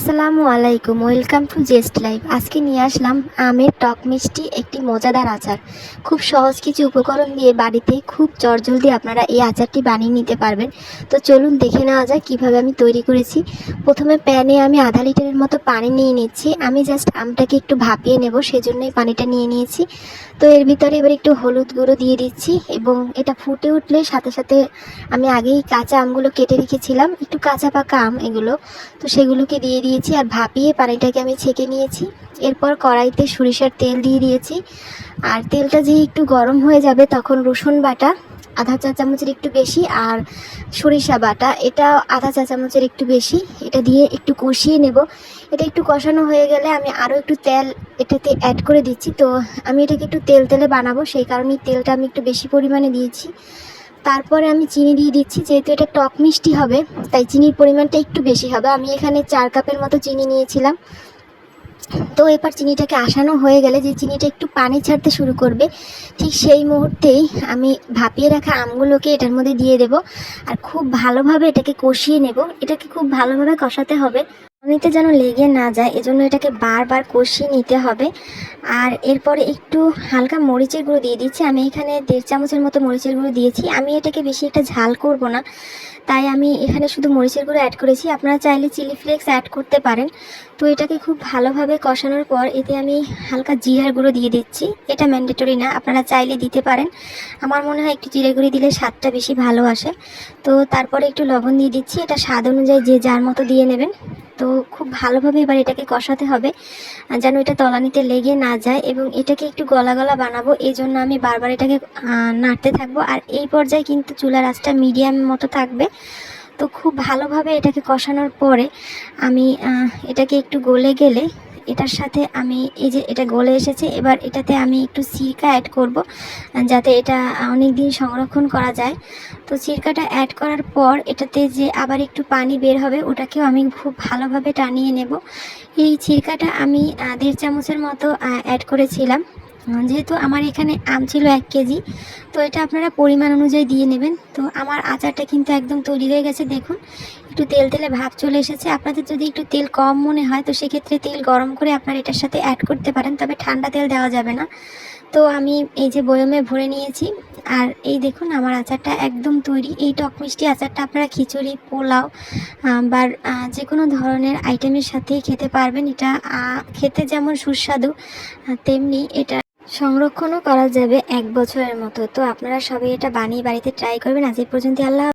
আসসালামু আলাইকুম, welcome to জেস্ট life. আজকে নিয়ে আসলাম আমের টক মিষ্টি, একটি মজাদার আচার। খুব সহজ কিছু উপকরণ দিয়ে বাড়িতে খুব চটজলদি আপনারা এই আচারটি বানিয়ে নিতে পারবেন। তো চলুন দেখে নেওয়া যাক কীভাবে আমি তৈরি করেছি। প্রথমে প্যানে আমি আধা লিটারের মতো পানি নিয়ে নিচ্ছি। আমি জাস্ট আমটাকে একটু ভাপিয়ে নেব, সেজন্যই পানিটা নিয়ে নিয়েছি। তো এর ভিতরে এবার একটু হলুদ গুঁড়ো দিয়ে দিচ্ছি এবং এটা ফুটে উঠলে সাথে সাথে আমি আগেই কাঁচা আমগুলো কেটে রেখেছিলাম। একটু কাঁচা পাকা আম এগুলো। তো সেগুলোকে দিয়ে দিয়েছি আর ভাপিয়ে পানিটাকে আমি ছেঁকে নিয়েছি। এরপর কড়াইতে সরিষার তেল দিয়ে দিয়েছি। আর তেলটা যে একটু গরম হয়ে যাবে তখন রসুন বাটা, আধা চা চামচের একটু বেশি আর সরিষা বাটা, এটা আধা চা চামচের একটু বেশি। এটা দিয়ে একটু কষিয়ে নেব। এটা একটু কষানো হয়ে গেলে আমি আরও একটু তেল এটাতে অ্যাড করে দিচ্ছি। তো আমি এটাকে একটু তেল তেলে বানাবো, সেই কারণেই তেলটা আমি একটু বেশি পরিমাণে দিয়েছি। তারপরে আমি চিনি দিয়ে দিচ্ছি, যেহেতু এটা টক মিষ্টি হবে, তাই চিনির পরিমাণটা একটু বেশি হবে। আমি এখানে চার কাপের মতো চিনি নিয়েছিলাম। তো এবার চিনিটাকে আসানো হয়ে গেলে যে চিনিটা একটু পানি ছাড়তে শুরু করবে, ঠিক সেই মুহূর্তেই আমি ভাপিয়ে রাখা আমগুলোকে এটার মধ্যে দিয়ে দেব। আর খুব ভালোভাবে এটাকে কষিয়ে নেব। এটাকে খুব ভালোভাবে কষাতে হবে। পানিতে যেন লেগে না যায়, এজন্য এটাকে বারবার কষিয়ে নিতে হবে। আর এরপরে একটু হালকা মরিচের গুঁড়ো দিয়ে দিচ্ছি। আমি এখানে দেড় চামচের মতো মরিচের গুঁড়ো দিয়েছি। আমি এটাকে বেশি একটা ঝাল করব না, তাই আমি এখানে শুধু মরিচের গুঁড়ো অ্যাড করেছি। আপনারা চাইলে চিলি ফ্লেক্স অ্যাড করতে পারেন। তো এটাকে খুব ভালোভাবে কষানোর পর এতে আমি হালকা জিরার গুঁড়ো দিয়ে দিচ্ছি। এটা ম্যান্ডেটরি না, আপনারা চাইলে দিতে পারেন। আমার মনে হয় একটু জিরে গুঁড়ি দিলে স্বাদটা বেশি ভালো আসে। তো তারপরে একটু লবণ দিয়ে দিচ্ছি। এটা স্বাদ অনুযায়ী যে যার মতো দিয়ে নেবেন। তো খুব ভালোভাবে এবার এটাকে কষাতে হবে। যেন এটা তলানিতে লেগে না যায় এবং এটাকে একটু গলা গলা বানাবো এই জন্য আমি বারবার এটাকে নাড়তে থাকব। আর এই পর্যায়ে কিন্তু চুলার আঁচটা মিডিয়াম মতো থাকবে। তো খুব ভালোভাবে এটাকে কষানোর পরে আমি এটাকে একটু গলে গেলে এটার সাথে আমি এই যে এটা গলে এসেছে, এবার এটাতে আমি একটু সিরকা অ্যাড করব, যাতে এটা অনেক দিন সংরক্ষণ করা যায়। তো সিরকাটা অ্যাড করার পর এটাতে যে আবার একটু পানি বের হবে, ওটাকেও আমি খুব ভালোভাবে টানিয়ে নেব। এই সিরকাটা আমি দেড় চামচের মতো অ্যাড করেছিলাম। যেহেতু আমার এখানে আম ছিল এক কেজি, তো এটা আপনারা পরিমাণ অনুযায়ী দিয়ে নেবেন। তো আমার আচারটা কিন্তু একদম তৈরি হয়ে গেছে, দেখুন। একটু তেল তেলে ভাব চলে এসেছে। আপনাদের যদি একটু তেল কম মনে হয়, তো সেক্ষেত্রে তেল গরম করে আপনারা এটার সাথে অ্যাড করতে পারেন, তবে ঠান্ডা তেল দেওয়া যাবে না। তো আমি এই যে বয়মে ভরে নিয়েছি, আর এই দেখুন আমার আচারটা একদম তৈরি। এই টক মিষ্টি আচারটা আপনারা খিচুড়ি, পোলাও বা যে কোনো ধরনের আইটেমের সাথেই খেতে পারবেন। এটা খেতে যেমন সুস্বাদু তেমনি এটা সংরক্ষণও করা যাবে এক বছরের মতো। তো আপনারা সবাই এটা বানিয়ে বাড়িতে ট্রাই করবেন। আজ এই পর্যন্ত আল্লাহ